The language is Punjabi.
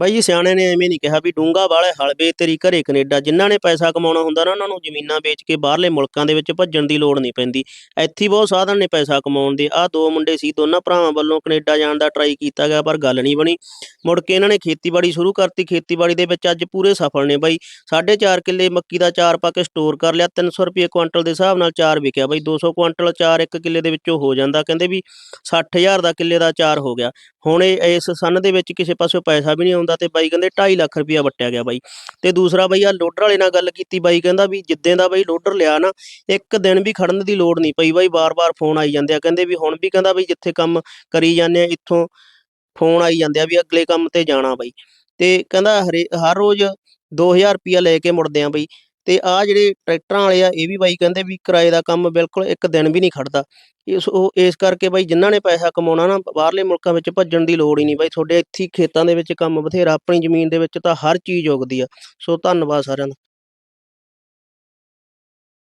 ਬਾਈ ਜੀ ਸਿਆਣੇ ਨੇ ਐਵੇਂ ਨਹੀਂ ਕਿਹਾ ਵੀ ਡੂੰਗਾ ਵਾਲੇ ਹਲਵੇ ਤੇਰੀ ਘਰੇ ਕੈਨੇਡਾ, ਜਿਨ੍ਹਾਂ ਨੇ ਪੈਸਾ ਕਮਾਉਣਾ ਹੁੰਦਾ ਨਾ ਉਹਨਾਂ ਨੂੰ ਜ਼ਮੀਨਾਂ ਵੇਚ ਕੇ ਬਾਹਰਲੇ ਮੁਲਕਾਂ ਦੇ ਵਿੱਚ ਭੱਜਣ ਦੀ ਲੋੜ ਨਹੀਂ ਪੈਂਦੀ। ਇੱਥੇ ਬਹੁਤ ਸਾਧਨ ਨੇ ਪੈਸਾ ਕਮਾਉਣ ਦੇ। ਆਹ ਦੋ ਮੁੰਡੇ ਸੀ, ਦੋਨਾਂ ਭਰਾਵਾਂ ਵੱਲੋਂ ਕੈਨੇਡਾ ਜਾਣ ਦਾ ਟਰਾਈ ਕੀਤਾ ਗਿਆ, ਪਰ ਗੱਲ ਨਹੀਂ ਬਣੀ। ਮੁੜ ਕੇ ਇਹਨਾਂ ਨੇ ਖੇਤੀਬਾੜੀ ਸ਼ੁਰੂ ਕਰਤੀ। ਖੇਤੀਬਾੜੀ ਦੇ ਵਿੱਚ ਅੱਜ ਪੂਰੇ ਸਫਲ ਨੇ ਬਾਈ। 4.5 ਕਿੱਲੇ ਮੱਕੀ ਦਾ ਚਾਰ ਪਾ ਕੇ ਸਟੋਰ ਕਰ ਲਿਆ। 300 ਰੁਪਏ ਕੁਆਂਟਲ ਦੇ ਹਿਸਾਬ ਨਾਲ ਚਾਰ ਵਿਕਿਆ ਬਾਈ। 200 ਕੁਆਂਟਲ ਚਾਰ ਇੱਕ ਕਿੱਲੇ ਦੇ ਵਿੱਚੋਂ ਹੋ ਜਾਂਦਾ। ਕਹਿੰਦੇ ਵੀ 60000 ਦਾ ਕਿੱਲੇ ਦਾ ਚਾਰ ਹੋ ਗਿਆ। ਹੁਣ ਇਸ ਸੰਨ ਦੇ ਵਿੱਚ ਕਿਸੇ ਪਾਸੋਂ ਪੈਸਾ ਵੀ ਨਹੀਂ ਆਉਂਦਾ। ਤੇ ਬਾਈ ਕਹਿੰਦੇ 2.5 ਲੱਖ ਰੁਪਇਆ ਵਟਿਆ ਗਿਆ ਬਾਈ। ਤੇ ਦੂਸਰਾ ਬਾਈ ਆ ਲੋਡਰ ਵਾਲੇ ਨਾਲ ਗੱਲ ਕੀਤੀ, ਬਾਈ ਕਹਿੰਦਾ ਵੀ ਜਿੱਦਾਂ ਦਾ ਬਾਈ ਲੋਡਰ ਲਿਆ ਨਾ, ਇੱਕ ਦਿਨ ਵੀ ਖੜਨ ਦੀ ਲੋੜ ਨਹੀਂ ਪਈ ਬਾਈ ਬਾਰ-ਬਾਰ ਫੋਨ ਆਈ ਜਾਂਦੇ ਆ। ਕਹਿੰਦੇ ਵੀ ਹੁਣ ਵੀ ਕਹਿੰਦਾ ਬਈ ਜਿੱਥੇ ਕੰਮ ਕਰੀ ਜਾਂਦੇ ਆ, ਇੱਥੋਂ ਫੋਨ ਆਈ ਜਾਂਦੇ ਆ ਵੀ ਅਗਲੇ ਕੰਮ ਤੇ ਜਾਣਾ ਬਾਈ। ਤੇ ਕਹਿੰਦਾ ਹਰੇ, ਹਰ ਰੋਜ਼ 2000 ਰੁਪਇਆ ਲੈ ਕੇ ਮੁੜਦੇ ਆ ਬਈ। ਤੇ ਆ ਜਿਹੜੇ ਟਰੈਕਟਰਾਂ ਵਾਲੇ ਆ, ਇਹ ਵੀ ਬਾਈ ਕਹਿੰਦੇ ਵੀ ਕਿਰਾਏ ਦਾ ਕੰਮ ਬਿਲਕੁਲ ਇੱਕ ਦਿਨ ਵੀ ਨਹੀਂ ਖੜਦਾ। ਇਸ ਉਹ, ਇਸ ਕਰਕੇ ਬਾਈ ਜਿਨ੍ਹਾਂ ਨੇ ਪੈਸਾ ਕਮਾਉਣਾ ਨਾ, ਬਾਹਰਲੇ ਮੁਲਕਾਂ ਵਿੱਚ ਭੱਜਣ ਦੀ ਲੋੜ ਹੀ ਨਹੀਂ ਬਾਈ। ਤੁਹਾਡੇ ਇੱਥੇ ਖੇਤਾਂ ਦੇ ਵਿੱਚ ਕੰਮ ਬਥੇਰਾ, ਆਪਣੀ ਜ਼ਮੀਨ ਦੇ ਵਿੱਚ ਤਾਂ ਹਰ ਚੀਜ਼ ਉਗਦੀ ਆ। ਸੋ ਧੰਨਵਾਦ ਸਾਰਿਆਂ ਦਾ।